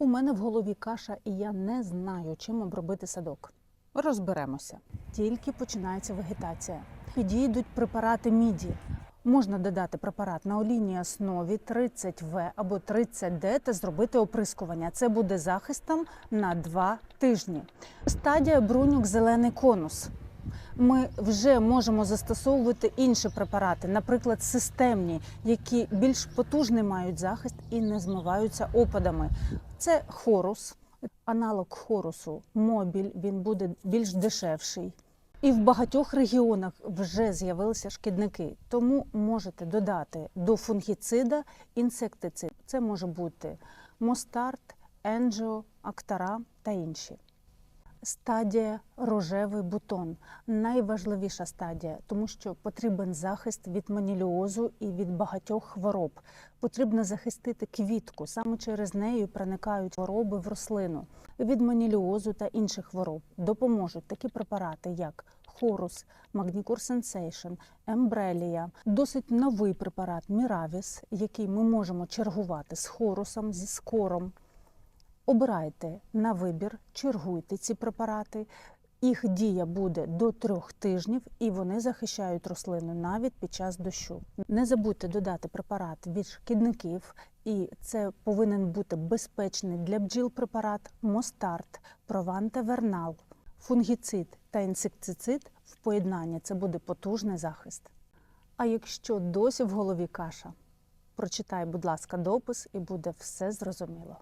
У мене в голові каша, і я не знаю, чим обробити садок. Розберемося. Тільки починається вегетація. Підійдуть препарати міді. Можна додати препарат на олійній основі 30В або 30Д та зробити оприскування. Це буде захистом на 2 тижні. Стадія бруньок зелений конус. Ми вже можемо застосовувати інші препарати, наприклад, системні, які більш потужний мають захист і не змиваються опадами. Це хорус, аналог хорусу, мобіль. Він буде більш дешевший. І в багатьох регіонах вже з'явилися шкідники, тому можете додати до фунгіцида інсектицид. Це може бути мостарт, енджо, актара та інші. Стадія рожевий бутон найважливіша стадія, тому що потрібен захист від маніліозу і від багатьох хвороб. Потрібно захистити квітку. Саме через неї проникають хвороби в рослину. Від маніліозу та інших хвороб допоможуть такі препарати, як Хорус, Магнікур Сенсейшн, Ембрелія. Досить новий препарат Міравіс, який ми можемо чергувати з хорусом, зі скором. Обирайте на вибір, чергуйте ці препарати. Їх дія буде до трьох тижнів, і вони захищають рослину навіть під час дощу. Не забудьте додати препарат від шкідників, і це повинен бути безпечний для бджіл препарат Мостарт, Прованте Вернал, фунгіцид та інсектицид в поєднанні. Це буде потужний захист. А якщо досі в голові каша, прочитай, будь ласка, допис, і буде все зрозуміло.